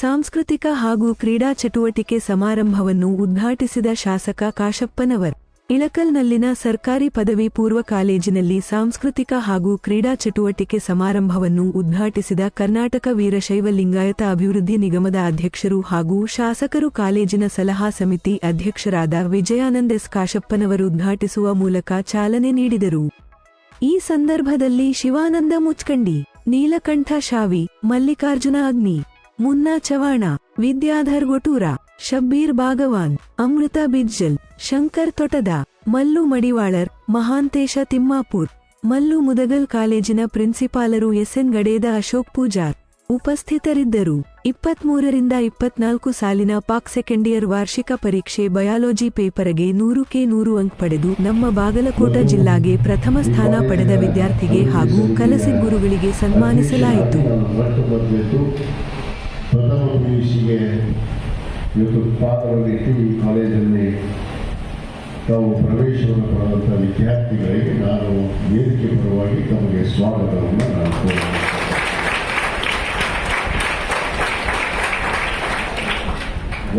ಸಾಂಸ್ಕೃತಿಕ ಹಾಗೂ ಕ್ರೀಡಾ ಚಟುವಟಿಕೆ ಸಮಾರಂಭವನ್ನು ಉದ್ಘಾಟಿಸಿದ ಶಾಸಕ ಕಾಶಪ್ಪನವರ್, ಇಳಕಲ್ನಲ್ಲಿನ ಸರ್ಕಾರಿ ಪದವಿ ಪೂರ್ವ ಕಾಲೇಜಿನಲ್ಲಿ ಸಾಂಸ್ಕೃತಿಕ ಹಾಗೂ ಕ್ರೀಡಾ ಚಟುವಟಿಕೆ ಸಮಾರಂಭವನ್ನು ಉದ್ಘಾಟಿಸಿದ ಕರ್ನಾಟಕ ವೀರಶೈವ ಲಿಂಗಾಯತ ಅಭಿವೃದ್ಧಿ ನಿಗಮದ ಅಧ್ಯಕ್ಷರು ಹಾಗೂ ಶಾಸಕರು ಕಾಲೇಜಿನ ಸಲಹಾ ಸಮಿತಿ ಅಧ್ಯಕ್ಷರಾದ ವಿಜಯಾನಂದ್ ಎಸ್ ಕಾಶಪ್ಪನವರು ಉದ್ಘಾಟಿಸುವ ಮೂಲಕ ಚಾಲನೆ ನೀಡಿದರು. ಈ ಸಂದರ್ಭದಲ್ಲಿ ಶಿವಾನಂದ ಮುಚ್ಕಂಡಿ, ನೀಲಕಂಠ ಶಾವಿ, ಮಲ್ಲಿಕಾರ್ಜುನ ಅಗ್ನಿ ಮುನ್ನಾ ಚವಾಣ, ವಿದ್ಯಾಧರ್ ಗೊಟೂರ, ಶಬ್ಬೀರ್ ಬಾಗವಾನ್ ಅಮೃತ ಬಿಜ್ಜಲ್, ಶಂಕರ್ ತೊಟದ, ಮಲ್ಲು ಮಡಿವಾಳರ್, ಮಹಾಂತೇಶ ತಿಮ್ಮಾಪುರ್, ಮಲ್ಲು ಮುದಗಲ್ ಕಾಲೇಜಿನ ಪ್ರಿನ್ಸಿಪಾಲರು ಎಸ್ಎನ್ ಗಡೇದ ಅಶೋಕ್ ಪೂಜಾರ್ ಉಪಸ್ಥಿತರಿದ್ದರು. ಇಪ್ಪತ್ಮೂರರಿಂದ ಇಪ್ಪತ್ನಾಲ್ಕು ಸಾಲಿನ ಪಾಕ್ ಸೆಕೆಂಡ್ ಇಯರ್ ವಾರ್ಷಿಕ ಪರೀಕ್ಷೆ ಬಯಾಲಜಿ ಪೇಪರ್ಗೆ ನೂರುಕ್ಕೆ ನೂರು ಅಂಕ್ ಪಡೆದು ನಮ್ಮ ಬಾಗಲಕೋಟ ಜಿಲ್ಲಾಗೆ ಪ್ರಥಮ ಸ್ಥಾನ ಪಡೆದ ವಿದ್ಯಾರ್ಥಿಗೆ ಹಾಗೂ ಕಲಸಿ ಗುರುಗಳಿಗೆ ಸನ್ಮಾನಿಸಲಾಯಿತು. ಪ್ರಥಮ ಪಿ ಯು ಸಿಗೆ ಇವತ್ತು ಪಾತ್ರವನ್ನಿಟ್ಟು ಈ ಕಾಲೇಜಲ್ಲಿ. ತಾವು ಪ್ರವೇಶವನ್ನು ಪಡೆದಂಥ ವಿದ್ಯಾರ್ಥಿಗಳಿಗೆ ನಾನು ವೇದಿಕೆ ಪರವಾಗಿ ತಮಗೆ ಸ್ವಾಗತವನ್ನು ನಾನು.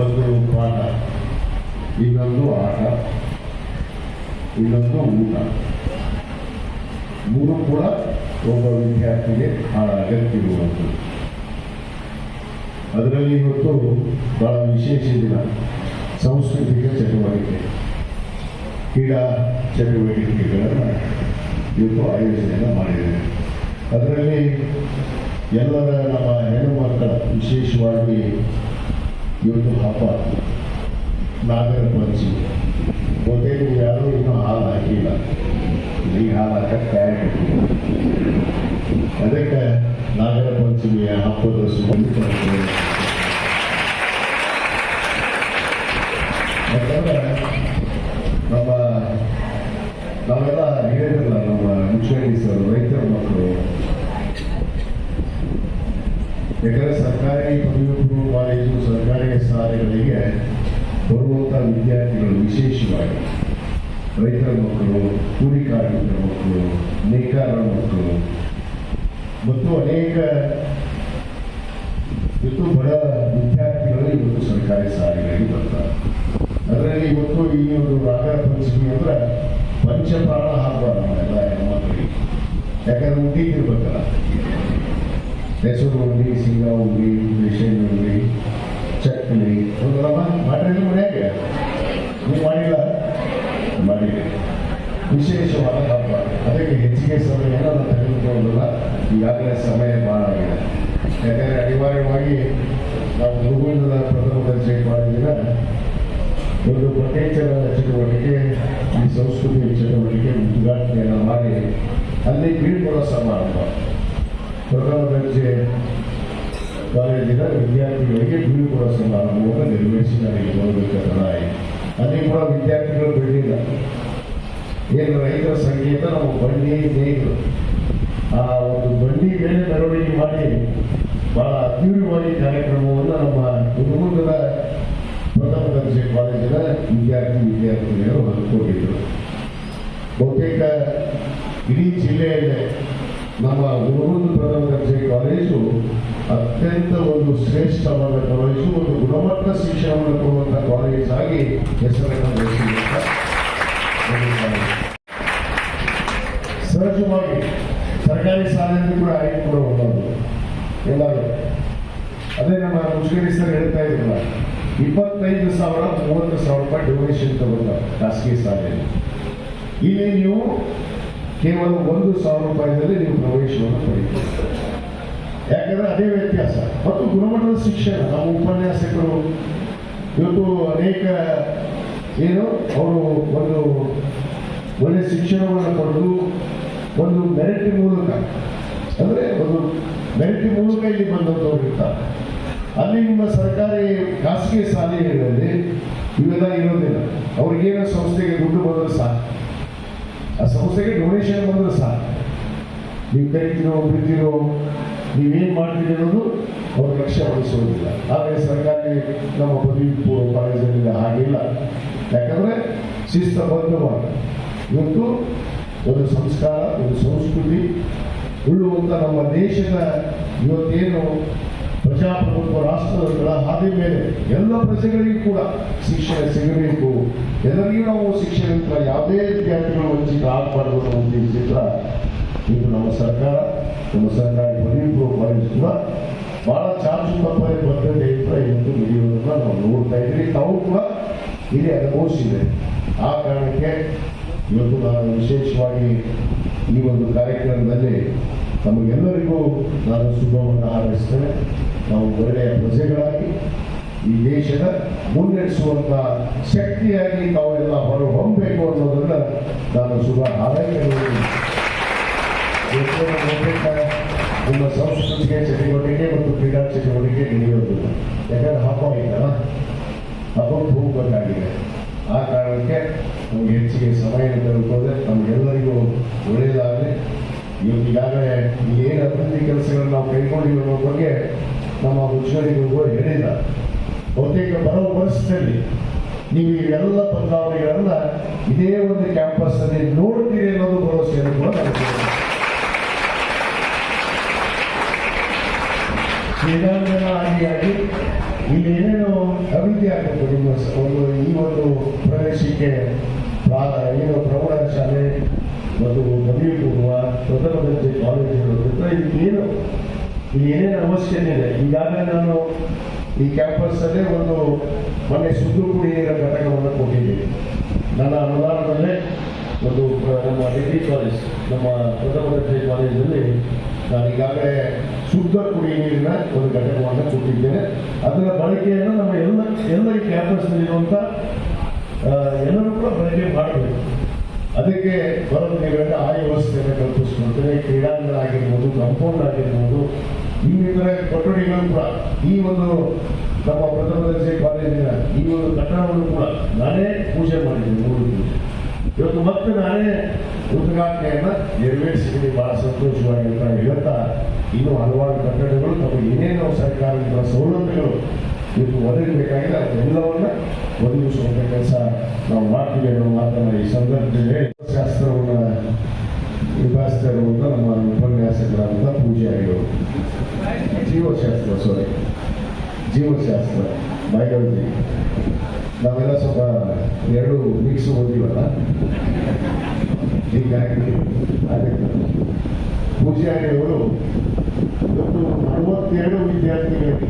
ಒಂದು ಪಾಠ, ಇನ್ನೊಂದು ಆಟ, ಇನ್ನೊಂದು ಊಟ. ಮೂರು ಕೂಡ ಒಬ್ಬ ವಿದ್ಯಾರ್ಥಿಗೆ ಅಗತ್ಯವಿರುವಂಥದ್ದು ಅದರಲ್ಲಿ ಇವತ್ತು ಬಹಳ ವಿಶೇಷ ದಿನ. ಸಾಂಸ್ಕೃತಿಕ ಚಟುವಟಿಕೆ. ಕ್ರೀಡಾ ಚಟುವಟಿಕೆಗಳನ್ನು ಇವತ್ತು ಆಯೋಜನೆಯನ್ನು ಮಾಡಿದ್ದೇವೆ ಅದರಲ್ಲಿ ಎಲ್ಲರ ನಮ್ಮ ಹೆಣ್ಣು ಮಕ್ಕಳ ವಿಶೇಷವಾಗಿ ಇವತ್ತು ಹಬ್ಬ ನಾಗರ ಪಂಚಮಿ ಒಂದೇ ಯಾರೂ ಇನ್ನೂ ಹಾಲು ಹಾಕಿಲ್ಲ. ಈ ಹಾಲು ಹಾಕಕ್ಕೆ ತಯಾರಿ ಅದಕ್ಕೆ ನಾಗರ ಪಂಚಮಿಯ ಹಬ್ಬದ ಸುಗಂಧ ಯಾಕಂದ್ರೆ ನಮ್ಮ ನಾವೆಲ್ಲ ಹೇಳಿದ್ರಲ್ಲ, ನಮ್ಮ ಮುಚ್ಚಳ್ಳಿ ಸರ್ ರೈತರ ಮಕ್ಕಳು. ಯಾಕಂದ್ರೆ ಸರ್ಕಾರಿ ಪದವಿ ಪೂರ್ವ ಕಾಲೇಜು, ಸರ್ಕಾರಿ ಶಾಲೆಗಳಿಗೆ ಬರುವಂಥ ವಿದ್ಯಾರ್ಥಿಗಳು ವಿಶೇಷವಾಗಿ ರೈತರ ಮಕ್ಕಳು, ಕೂಲಿ ಕಾರ್ಮಿಕರ ಮಕ್ಕಳು ನೇಕಾರರ ಮಕ್ಕಳು ಮತ್ತು ಅನೇಕ ಇವತ್ತು ಬಡ ವಿದ್ಯಾರ್ಥಿಗಳು ಇವತ್ತು ಸರ್ಕಾರಿ ಶಾಲೆಗಳಿಗೆ ಬರ್ತಾರೆ. ಅದರಲ್ಲಿ ಇವತ್ತು ಈ ಒಂದು ರಾಘವ ಪಂಚಮಿ ಅಂದ್ರೆ ಪಂಚಪ್ರಾಣ ಹಬ್ಬ ನಮ್ಮೆಲ್ಲ ಹೆಣ್ಮಕ್ಳಿಗೆ. ಯಾಕಂದ್ರೆ ಉಂಡಿಗಿರ್ಬೇಕಲ್ಲ ಹೆಸರು ಉಂಡಿ, ಸಿಂಗಾ ಉಂಡಿ ರೇಷನ್ ಉಂಡಿ, ಚಕ್ಲಿ. ಅದೆಲ್ಲ ಮಾಡಿರಿ ಮನೆಯಾಗೆ. ನೀವು ಮಾಡಿಲ್ಲ? ಮಾಡಿರಿ ವಿಶೇಷವಾದ ಹಬ್ಬ. ಅದಕ್ಕೆ ಹೆಚ್ಚಿಗೆ ಸಮಯವನ್ನು ನಾನು ತೆಗೆದುಕೊಳ್ಳಲ್ಲ ಈಗಾಗಲೇ ಸಮಯ ಭಾಳ ಆಗಿದೆ ಯಾಕಂದರೆ ಅನಿವಾರ್ಯವಾಗಿ ನಾವು ಗುರುಗುಂಡದ ಪ್ರಥಮ ದರ್ಶನ ಮಾಡಿದ ಒಂದು ಪಠ್ಯೇತರ ಚಟುವಟಿಕೆ, ಈ ಸಂಸ್ಕೃತಿ ಚಟುವಟಿಕೆ ಉದ್ಘಾಟನೆಯನ್ನು ಮಾಡಿ ಅಲ್ಲಿ ಬೀಳ್ಕೊಡೋ ಸಮಾರಂಭ. ಪ್ರಥಮ ದರ್ಜೆ ಕಾಲೇಜಿನ ವಿದ್ಯಾರ್ಥಿಗಳಿಗೆ ಬೀಳ್ಕೊಡೋ ಸಮಾರಂಭವನ್ನು ನಿರ್ವಹಿಸಿ ನನಗೆ ಗೌರವಿಸಲಾಯಿತು ಅಲ್ಲಿ ಕೂಡ ವಿದ್ಯಾರ್ಥಿಗಳು ಬೆಳೆದಿಲ್ಲ. ಏನು ರೈತರ ಸಂಗೀತ ನಮ್ಮ ಬಂಡಿ ನೇಗಿಲು ಆ ಒಂದು ಬಂಡಿ ಮೇಲೆ ಮೆರವಣಿಗೆ ಮಾಡಿ, ಬಹಳ ಅದ್ಭುತವಾಗಿ ಕಾರ್ಯಕ್ರಮವನ್ನು ನಮ್ಮ ಗುಲ್ಬರ್ಗದ ಪ್ರಥಮ ದರ್ಜೆ ಕಾಲೇಜಿನ ವಿದ್ಯಾರ್ಥಿ ವಿದ್ಯಾರ್ಥಿನಿಯರು ಹಮ್ಮಿಕೊಂಡಿದ್ದರು ಬಹುತೇಕ ಇಡೀ ಜಿಲ್ಲೆಯಲ್ಲೇ ನಮ್ಮ ಗುರುಗುಂದ ಪ್ರಥಮ ದರ್ಜೆ ಕಾಲೇಜು ಅತ್ಯಂತ ಒಂದು ಶ್ರೇಷ್ಠವಾದ ಕಾಲೇಜು, ಒಂದು ಗುಣಮಟ್ಟ ಶಿಕ್ಷಣವನ್ನು ಕೊಡುವಂಥ ಕಾಲೇಜ್ ಆಗಿ ಹೆಸರನ್ನು ಗಳಿಸಿದೆ ಸಹಜವಾಗಿ ಸರ್ಕಾರಿ ಶಾಲೆಯಲ್ಲಿ ಕೂಡ ಆಯ್ಕೆ ಕೂಡ ಒಂದೊಂದು ಎಲ್ಲರೂ. ಅದೇ ನಮ್ಮ ಮುಷ್ಕರಿ ಸರ್ ಹೇಳ್ತಾ ಇದ್ರಲ್ಲ, ಇಪ್ಪತ್ತೈದು ಸಾವಿರ, ಮೂವತ್ತು ಸಾವಿರ ರೂಪಾಯಿ ಡೊನೇಷನ್ ತಗೊಂಡ ಖಾಸಗಿ ಶಾಲೆಯಲ್ಲಿ. ಇಲ್ಲಿ ನೀವು ಕೇವಲ ಒಂದು ಸಾವಿರ ರೂಪಾಯಿದಲ್ಲಿ ನೀವು ಪ್ರವೇಶವನ್ನು ಪಡೆಯುತ್ತೀರಿ. ಯಾಕಂದ್ರೆ ಅದೇ ವ್ಯತ್ಯಾಸ. ಮತ್ತು ಗುಣಮಟ್ಟದ ಶಿಕ್ಷಣ ನಮ್ಮ ಉಪನ್ಯಾಸಕರು, ಇವತ್ತು ಅನೇಕ ಏನು, ಅವರು ಒಂದು ಒಳ್ಳೆ ಶಿಕ್ಷಣವನ್ನು ಪಡೆದು ಒಂದು ಮೆರಿಟ್ ಮೂಲಕ, ಅಂದರೆ ಒಂದು ಮೆರಿಟ್ ಮೂಲಕ ಇಲ್ಲಿ ಬಂದಂಥವ್ರು ಇರ್ತಾರೆ. ಅಲ್ಲಿ ನಿಮ್ಮ ಸರ್ಕಾರಿ ಖಾಸಗಿ ಶಾಲೆಗಳಲ್ಲಿ ಇವೆಲ್ಲ ಇರೋದಿಲ್ಲ. ಅವ್ರಿಗೇನೋ ಸಂಸ್ಥೆಗೆ ದುಡ್ಡು ಬಂದ್ರೆ ಸಾಕು. ಆ ಸಂಸ್ಥೆಗೆ ಡೊನೇಷನ್ ಬಂದ್ರೆ ಸಾಕು. ನೀವು ಕರಿತೀರೋ, ಬಿಡ್ತೀರೋ, ನೀವೇನು ಮಾಡ್ತೀರಿ ಅನ್ನೋದು ಅವ್ರ ಲಕ್ಷ್ಯ ವಹಿಸೋದಿಲ್ಲ ಆದರೆ ಸರ್ಕಾರಿ ನಮ್ಮ ಪದವಿ ಪೂರ್ವ ಕಾಲೇಜಲ್ಲಿ ಹಾಗಿಲ್ಲ. ಯಾಕಂದ್ರೆ ಶಿಸ್ತಬದ್ಧವಾಗಿ ಇವತ್ತು ಒಂದು ಸಂಸ್ಕಾರ, ಒಂದು ಸಂಸ್ಕೃತಿ ಉಳ್ಳುವಂಥ ನಮ್ಮ ದೇಶದ ಇವತ್ತೇನು ಪ್ರಜಾಪ್ರಭುತ್ವ ರಾಷ್ಟ್ರಗಳ ಹಾದಿ ಮೇಲೆ ಎಲ್ಲ ಪ್ರಜೆಗಳಿಗೂ ಕೂಡ ಶಿಕ್ಷಣ ಸಿಗಬೇಕು. ಎಲ್ಲರಿಗೂ ನಾವು ಶಿಕ್ಷಣದಿಂದ ಯಾವುದೇ ವಿದ್ಯಾರ್ಥಿಗಳು ವಂಚಿತ ಆಗಬಾರ್ದು ಈ ಚಿತ್ರ ಇದು ನಮ್ಮ ಸರ್ಕಾರ. ನಮ್ಮ ಸರ್ಕಾರಿ ಪದವಿ ಕಾಲೇಜ್ ಕೂಡ ಬಹಳ ಚಾರ್ಜ್ ತಪ್ಪದೆ ಇತ್ತ ಇವತ್ತು ನಡೆಯುವುದನ್ನು ನಾವು ನೋಡ್ತಾ ಇದ್ದೀವಿ. ತಾವು ಕೂಡ ಇಲ್ಲಿ ಅನುಭವಿಸಿದೆ ಆ ಕಾರಣಕ್ಕೆ ಇವತ್ತು ನಾನು ವಿಶೇಷವಾಗಿ ಈ ಒಂದು ಕಾರ್ಯಕ್ರಮದಲ್ಲಿ ನಮಗೆಲ್ಲರಿಗೂ ನಾನು ಶುಭವನ್ನು ಹಾರೈಸ್ತೇನೆ. ನಾವು ಒಳ್ಳೆಯ ಪ್ರಜೆಗಳಾಗಿ, ಈ ದೇಶದ ಮುನ್ನಡೆಸುವಂತ ಶಕ್ತಿಯಾಗಿ ನಾವೆಲ್ಲ ಹೊರಹೊಮ್ಮಬೇಕು ಅನ್ನೋದನ್ನ ನಾನು ಶುಭ ಬಹುತೇಕ ನಿಮ್ಮ ಸಾಂಸ್ಕೃತಿಕ ಚಟುವಟಿಕೆ ಮತ್ತು ಕ್ರೀಡಾ ಚಟುವಟಿಕೆ ನಡೆಯೋದಿಲ್ಲ. ಯಾಕಂದ್ರೆ ಹಬ್ಬ ಐತಲ್ಲ? ಹಬ್ಬಕ್ಕೆ ಹೋಗ್ಬೇಕಾಗಿದೆ ಆ ಕಾರಣಕ್ಕೆ ನಮ್ಗೆ ಹೆಚ್ಚಿಗೆ ಸಮಯ ತೆಗೆದುಕೊಂಡ್ರೆ ನಮಗೆಲ್ಲರಿಗೂ ಒಳ್ಳೆಯದಾಗಲಿ. ಇವತ್ತು ಈಗಾಗಲೇ ಏನು ಅಭಿವೃದ್ಧಿ ಕೆಲಸಗಳನ್ನು ನಾವು ಅನ್ನೋ ಬಗ್ಗೆ ನಮ್ಮ ಮುಖ್ಯಮಂತ್ರಿಗಳು ಹೇಳಿಲ್ಲ. ಬಹುತೇಕ ಬರೋ ವರ್ಷದಲ್ಲಿ ನೀವು ಎಲ್ಲ ಬದಲಾವಣೆಗಳನ್ನ ಇದೇ ಒಂದು ಕ್ಯಾಂಪಸ್ ಅಲ್ಲಿ ನೋಡ್ತೀರಿ ಅನ್ನೋದು ಭರವಸೆಯನ್ನು ಕೂಡ ನನಗೆ ಇಲ್ಲೇನೇನು ಅಭಿವೃದ್ಧಿ ಆಗಬೇಕು ನಿಮ್ಮ ಒಂದು ಈ ಒಂದು ಪ್ರವೇಶಕ್ಕೆ ಪ್ರಾ- ಏನು ಪ್ರೌಢಶಾಲೆ ಮತ್ತು ಮದುವೆ ಕೊಡುವ ಪ್ರಥಮ ದರ್ಜೆ ಕಾಲೇಜುಗಳು ಏನು ಇಲ್ಲಿ ಏನೇನು ಅವಶ್ಯಕತೆ ಇದೆ. ಈಗಾಗಲೇ ನಾನು ಈ ಕ್ಯಾಂಪಸ್ ಅಲ್ಲೇ ಒಂದು ಮನೆ ಶುದ್ಧ ಕುಡಿಯುವ ಘಟಕವನ್ನು ಕೊಟ್ಟಿದ್ದೀನಿ. ನನ್ನ ಅನುದಾನದಲ್ಲೇ ಒಂದು ನಮ್ಮ ಡಿಗ್ರಿ ಕಾಲೇಜ್, ನಮ್ಮ ಪ್ರಥಮ ದರ್ಜೆ ಕಾಲೇಜಲ್ಲಿ ನಾನು ಈಗಾಗಲೇ ಶುದ್ಧ ಕುಡಿಯುವ ನೀರಿನ ಒಂದು ಘಟಕವನ್ನು ಕೊಟ್ಟಿದ್ದೇನೆ. ಅದರ ಬಳಕೆಯನ್ನು ನಮ್ಮ ಎಲ್ಲ ಎಲ್ಲ ಈ ಕ್ಯಾಂಪಸ್ನಲ್ಲಿರುವಂಥ ಎಲ್ಲರೂ ಕೂಡ ಬಳಕೆ ಮಾಡಬೇಕು ಅದಕ್ಕೆ ಬರೋದು ನೀವೆಲ್ಲ ಆ ವ್ಯವಸ್ಥೆಯನ್ನು ಕಲ್ಪಿಸ್ಕೊಳ್ತೇನೆ ಕ್ರೀಡಾಂಗಣ ಆಗಿರ್ಬೋದು ಕಾಂಪೌಂಡ್ ಆಗಿರ್ಬೋದು, ಇನ್ನಿತರ ಕೊಠಡಿಗಳು ಕೂಡ, ಈ ಒಂದು ನಮ್ಮ ಪ್ರಥಮ ಕಾಲೇಜಿನ ಈ ಒಂದು ಕಟ್ಟಡವನ್ನು ಕೂಡ ನಾನೇ ಪೂಜೆ ಮಾಡಿದ್ದೀನಿ ಪೂಜೆ ಇವತ್ತು ಮತ್ತೆ ನಾನೇ ಉದ್ಘಾಟನೆಯನ್ನ ನೆರವೇರಿಸಿದ್ದೀನಿ. ಬಹಳ ಅಂತ ಹೇಳ್ತಾ ಇನ್ನು ಹಲವಾರು ಕಟ್ಟಡಗಳು ತಮಗೆ ಏನೇನು ಸರ್ಕಾರದಿಂದ ಸೌಲಭ್ಯಗಳು ಇವತ್ತು ಒದಗಬೇಕಾಗಿದೆ. ಅದೆಲ್ಲವನ್ನ ಒದಗಿಸುವಂತ ಕೆಲಸ ನಾವು ಮಾಡ್ತೀವಿ ಅನ್ನೋ ಮಾತನ್ನ ಈ ಸಂದರ್ಭದಲ್ಲಿ ಶಾಸ್ತ್ರವನ್ನ ನಿಭಾಯಿಸ್ತಾ ಇರುವಂತ ನಮ್ಮ ಪೂಜೆ ಪೂಜಾರಿಗಳು ಜೀವಶಾಸ್ತ್ರ ಸಾರಿ ಜೀವಶಾಸ್ತ್ರ ಬಯೋಲಜಿ ನಾವೆಲ್ಲ ಸ್ವಲ್ಪ ಎರಡು ವೀಕ್ಸ್ ಹೋಗಿವಲ್ಲ? ಹೀಗಾಗಿ ಅದಕ್ಕೆ ಪೂಜಾರಿಯವರು ಇವತ್ತು ನಲವತ್ತೆರಡು ವಿದ್ಯಾರ್ಥಿಗಳಿಗೆ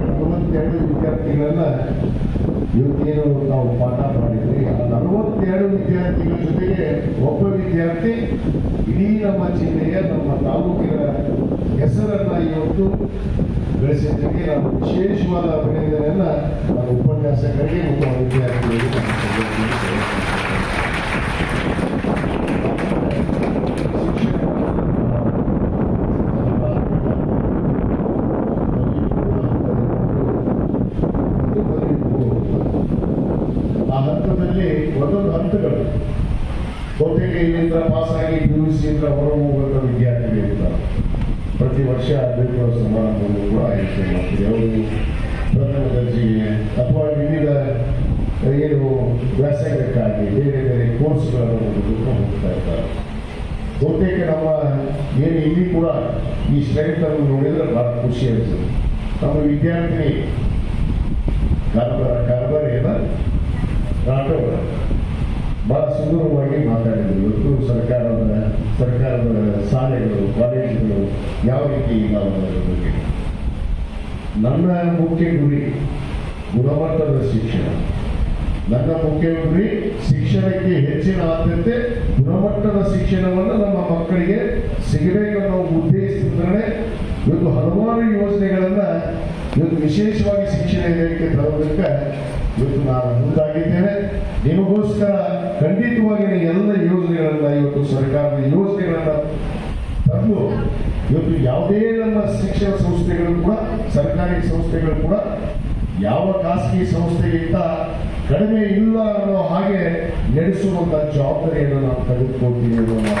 ನಲವತ್ತೆರಡು ವಿದ್ಯಾರ್ಥಿಗಳನ್ನ ಇವತ್ತೇನು ನಾವು ಪಾಠ ಮಾಡಿದ್ವಿ. ಆ ನಲವತ್ತೆರಡು ವಿದ್ಯಾರ್ಥಿಗಳ ಜೊತೆಗೆ ಒಬ್ಬ ವಿದ್ಯಾರ್ಥಿ ಇಡೀ ನಮ್ಮ ಜಿಲ್ಲೆಯ ನಮ್ಮ ತಾಲೂಕಿನ ಹೆಸರನ್ನ ಇವತ್ತು ಬೆಳೆಸಿದ್ದಕ್ಕೆ ನಾನು ವಿಶೇಷವಾದ ಅಭಿನಂದನೆಯನ್ನು ನಾನು ಉಪನ್ಯಾಸಕರಿಗೆ ಮತ್ತು ವಿದ್ಯಾರ್ಥಿಗಳಿಗೆ ನಾನು ಸಲ್ಲಿಸುತ್ತೇನೆ. ಆ ಹಂತದಲ್ಲಿ ಒಂದೊಂದು ಹಂತಗಳು ಬಹುತೇಕ ಇಲ್ಲಿಂದ ಪಾಸ್ ಆಗಿ ಪಿ ಯು ಸಿಯಿಂದ ಹೊರ ಹೋಗುವಂತ ವಿದ್ಯಾರ್ಥಿಗಳು ಇರ್ತಾರೆ ಪ್ರತಿ ಅಭ್ಯರ್ಥಿಗಳ ಸಮಾರಂಭವನ್ನು ಕೂಡ ಆಯೋಜನೆ ಮಾಡ್ತೀವಿ ಅವರು ಪ್ರಥಮ ದರ್ಜೆಗೆ ಅಥವಾ ವಿವಿಧ ಏನು ವ್ಯಾಸಂಗಕ್ಕಾಗಿ ಬೇರೆ ಬೇರೆ ಕೋರ್ಸ್ಗಳನ್ನು ಹೋಗ್ತಾ ಇರ್ತಾರೆ ಬಹುತೇಕ ನಮ್ಮ ಏನು ಇಲ್ಲಿ ಕೂಡ ಈ ಸ್ಟ್ರೆಂತ್ ಅನ್ನು ನೋಡಿದ್ರೆ ಬಹಳ ಖುಷಿ ಅನಿಸುತ್ತೆ ನಮ್ಮ ವಿದ್ಯಾರ್ಥಿನಿ ಕಾರ್ಬಾರ ಕಾರ್ಬಾರ ಏನ ರಾಠೋಡ ಬಹಳ ಸುಂದರವಾಗಿ ಮಾತಾಡಿದ್ರು. ಇವತ್ತು ಸರ್ಕಾರದ ಸರ್ಕಾರದ ಶಾಲೆಗಳು, ಕಾಲೇಜುಗಳು ಯಾವ ರೀತಿ ಬಗ್ಗೆ ನನ್ನ ಮುಖ್ಯ ಗುರಿ ಗುಣಮಟ್ಟದ ಶಿಕ್ಷಣ. ನನ್ನ ಮುಖ್ಯ ಗುರಿ ಶಿಕ್ಷಣಕ್ಕೆ ಹೆಚ್ಚಿನ ಆದ್ಯತೆ, ಗುಣಮಟ್ಟದ ಶಿಕ್ಷಣವನ್ನು ನಮ್ಮ ಮಕ್ಕಳಿಗೆ ಸಿಗಬೇಕನ್ನೋ ಉದ್ದೇಶಿಸಿದ್ರೆ ಇವತ್ತು ಹಲವಾರು ಯೋಜನೆಗಳನ್ನು ಇವತ್ತು ವಿಶೇಷವಾಗಿ ಶಿಕ್ಷಣ ಇಲಾಖೆ ತರೋದಕ್ಕೆ ಇವತ್ತು ನಾನು ಮುಂದಾಗಿದ್ದೇನೆ. ನಿಮಗೋಸ್ಕರ ಖಂಡಿತವಾಗಿ ಎಲ್ಲ ಯೋಜನೆಗಳನ್ನ ಇವತ್ತು ಸರ್ಕಾರದ ಯೋಜನೆಗಳನ್ನ ತಂದು ಇವತ್ತು ಯಾವುದೇ ನಮ್ಮ ಶಿಕ್ಷಣ ಸಂಸ್ಥೆಗಳು ಕೂಡ, ಸರ್ಕಾರಿ ಸಂಸ್ಥೆಗಳು ಕೂಡ ಯಾವ ಖಾಸಗಿ ಸಂಸ್ಥೆಗಿಂತ ಕಡಿಮೆ ಇಲ್ಲ ಅನ್ನೋ ಹಾಗೆ ನಡೆಸುವಂತ ಜವಾಬ್ದಾರಿಯನ್ನು ನಾವು ತೆಗೆದುಕೊಳ್ತೀವಿ ಅನ್ನೋ